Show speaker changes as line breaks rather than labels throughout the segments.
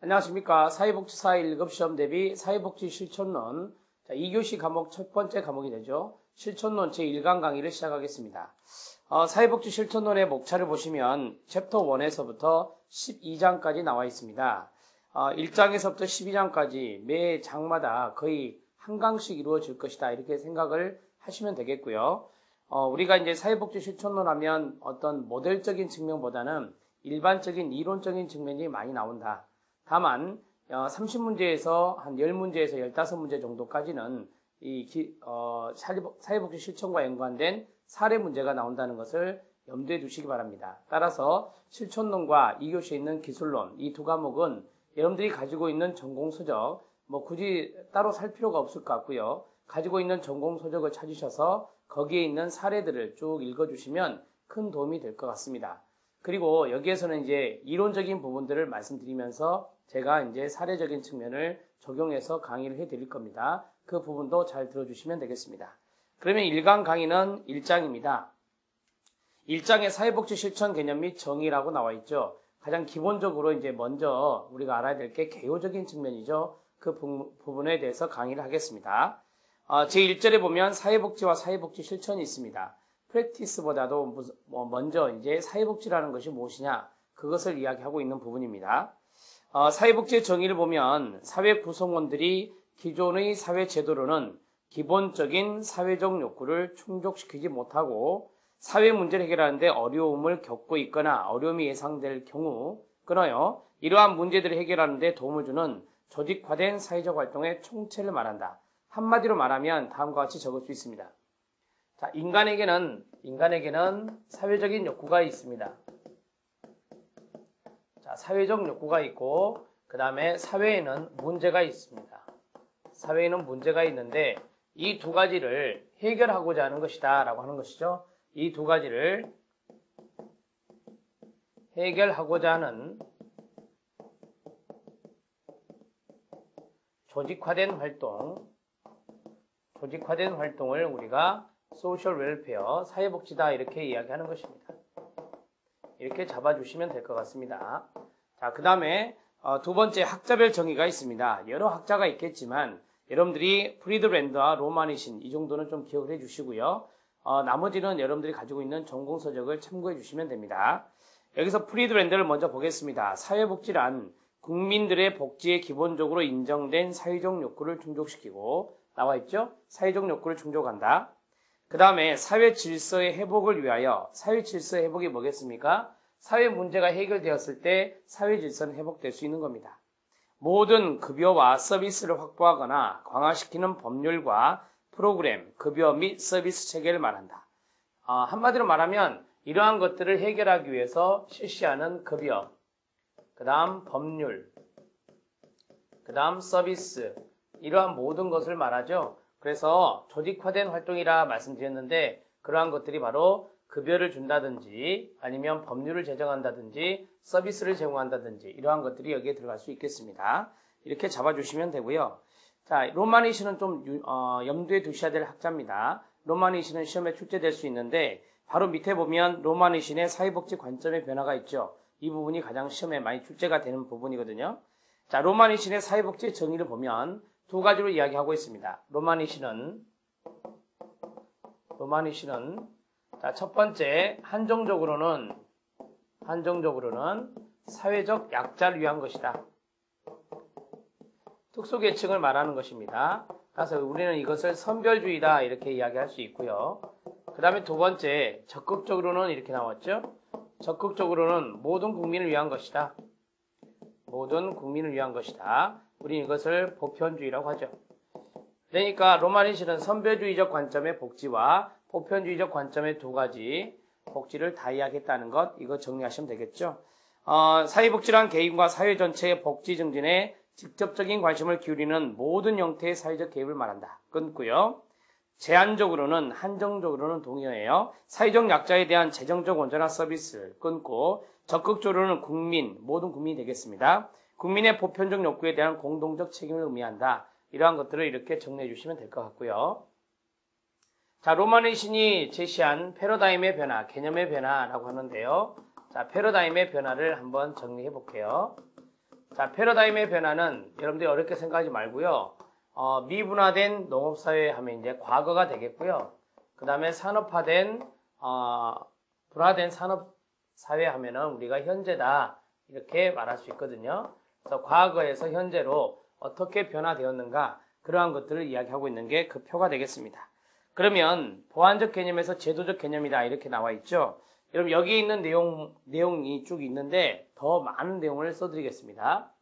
안녕하십니까. 사회복지사 1급 시험 대비 사회복지 실천론 자, 2교시 과목 첫 번째 과목이 되죠. 실천론 제1강 강의를 시작하겠습니다. 어, 사회복지 실천론의 목차를 보시면 챕터 1에서부터 12장까지 나와 있습니다. 어, 1장에서부터 12장까지 매 장마다 거의 한 강씩 이루어질 것이다. 이렇게 생각을 하시면 되겠고요. 어, 우리가 이제 사회복지 실천론 하면 어떤 모델적인 측면보다는 일반적인 이론적인 측면이 많이 나온다. 다만 30문제에서 어, 한 10문제에서 15문제 정도까지는 이 기, 어, 사회복지 실천과 연관된 사례 문제가 나온다는 것을 염두에 두시기 바랍니다. 따라서 실천론과 2교시에 있는 기술론 이 두 과목은 여러분들이 가지고 있는 전공 서적 뭐 굳이 따로 살 필요가 없을 것 같고요. 가지고 있는 전공 서적을 찾으셔서 거기에 있는 사례들을 쭉 읽어주시면 큰 도움이 될 것 같습니다. 그리고 여기에서는 이제 이론적인 부분들을 말씀드리면서 제가 이제 사례적인 측면을 적용해서 강의를 해 드릴 겁니다. 그 부분도 잘 들어주시면 되겠습니다. 그러면 1강 강의는 1장입니다. 1장의 사회복지 실천 개념 및 정의라고 나와 있죠. 가장 기본적으로 이제 먼저 우리가 알아야 될 게 개요적인 측면이죠. 그 부, 분에 대해서 강의를 하겠습니다. 어, 제1절에 보면 사회복지와 사회복지 실천이 있습니다. 프랙티스보다도 뭐 먼저 이제 사회복지라는 것이 무엇이냐 그것을 이야기하고 있는 부분입니다. 어, 사회복지의 정의를 보면 사회 구성원들이 기존의 사회 제도로는 기본적인 사회적 욕구를 충족시키지 못하고 사회 문제를 해결하는데 어려움을 겪고 있거나 어려움이 예상될 경우 끊어요. 이러한 문제들을 해결하는데 도움을 주는 조직화된 사회적 활동의 총체를 말한다. 한마디로 말하면 다음과 같이 적을 수 있습니다. 자, 인간에게는 인간에게는 사회적인 욕구가 있습니다. 자, 사회적 욕구가 있고 그 다음에 사회에는 문제가 있습니다. 사회에는 문제가 있는데 이 두 가지를 해결하고자 하는 것이다 라고 하는 것이죠. 이 두 가지를 해결하고자 하는 조직화된 활동, 조직화된 활동을 우리가 소셜 웰페어, 사회복지다 이렇게 이야기하는 것입니다. 이렇게 잡아주시면 될 것 같습니다. 자, 그 다음에 어, 두 번째 학자별 정의가 있습니다. 여러 학자가 있겠지만 여러분들이 프리드랜드와 로마니신 이 정도는 좀 기억을 해주시고요. 어, 나머지는 여러분들이 가지고 있는 전공서적을 참고해 주시면 됩니다. 여기서 프리드랜드를 먼저 보겠습니다. 사회복지란 국민들의 복지에 기본적으로 인정된 사회적 욕구를 충족시키고 나와 있죠? 사회적 욕구를 충족한다. 그 다음에 사회 질서의 회복을 위하여 사회 질서의 회복이 뭐겠습니까? 사회 문제가 해결되었을 때 사회 질서는 회복될 수 있는 겁니다. 모든 급여와 서비스를 확보하거나 강화시키는 법률과 프로그램, 급여 및 서비스 체계를 말한다. 어, 한마디로 말하면 이러한 것들을 해결하기 위해서 실시하는 급여, 그 다음 법률, 그 다음 서비스, 이러한 모든 것을 말하죠. 그래서 조직화된 활동이라 말씀드렸는데 그러한 것들이 바로 급여를 준다든지 아니면 법률을 제정한다든지 서비스를 제공한다든지 이러한 것들이 여기에 들어갈 수 있겠습니다. 이렇게 잡아주시면 되고요. 자, 로마니시는 좀 어, 염두에 두셔야 될 학자입니다. 로마니시는 시험에 출제될 수 있는데 바로 밑에 보면 로마니신의 사회복지 관점의 변화가 있죠. 이 부분이 가장 시험에 많이 출제가 되는 부분이거든요. 자, 로마니신의 사회복지 정의를 보면 두 가지로 이야기하고 있습니다. 로마니시는 로마니시는 자, 첫 번째 한정적으로는 한정적으로는 사회적 약자를 위한 것이다. 특수계층을 말하는 것입니다. 그래서 우리는 이것을 선별주의다 이렇게 이야기할 수 있고요. 그 다음에 두 번째 적극적으로는 이렇게 나왔죠. 적극적으로는 모든 국민을 위한 것이다. 모든 국민을 위한 것이다. 우리는 이것을 보편주의라고 하죠. 그러니까 로마니시는 선별주의적 관점의 복지와 보편주의적 관점의 두 가지 복지를 다 이야기했다는 것 이거 정리하시면 되겠죠. 어, 사회복지란 개인과 사회 전체의 복지 증진에 직접적인 관심을 기울이는 모든 형태의 사회적 개입을 말한다. 끊고요. 제한적으로는 한정적으로는 동의어예요. 사회적 약자에 대한 재정적 원전화 서비스 끊고 적극적으로는 국민 모든 국민이 되겠습니다. 국민의 보편적 욕구에 대한 공동적 책임을 의미한다. 이러한 것들을 이렇게 정리해 주시면 될 것 같고요. 자, 로마의 신이 제시한 패러다임의 변화, 개념의 변화라고 하는데요. 자, 패러다임의 변화를 한번 정리해 볼게요. 자, 패러다임의 변화는 여러분들이 어렵게 생각하지 말고요. 어, 미분화된 농업사회 하면 이제 과거가 되겠고요. 그 다음에 산업화된, 어, 분화된 산업사회 하면은 우리가 현재다. 이렇게 말할 수 있거든요. 그래서 과거에서 현재로 어떻게 변화되었는가 그러한 것들을 이야기하고 있는 게 그 표가 되겠습니다. 그러면 보완적 개념에서 제도적 개념이다 이렇게 나와 있죠. 여러분 여기 있는 내용 내용이 쭉 있는데 더 많은 내용을 써드리겠습니다.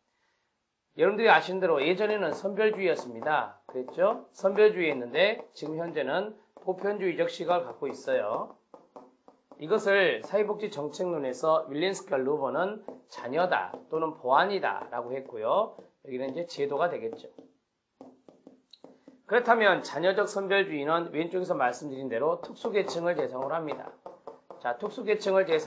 여러분들이 아시는 대로 예전에는 선별주의였습니다. 그랬죠? 선별주의였는데 지금 현재는 보편주의적 시각을 갖고 있어요. 이것을 사회복지 정책론에서 윌린스키와 루버는 자녀다 또는 보완이다 라고 했고요. 여기는 이제 제도가 되겠죠. 그렇다면 자녀적 선별주의는 왼쪽에서 말씀드린 대로 특수계층을 대상으로 합니다. 자, 특수계층을 대상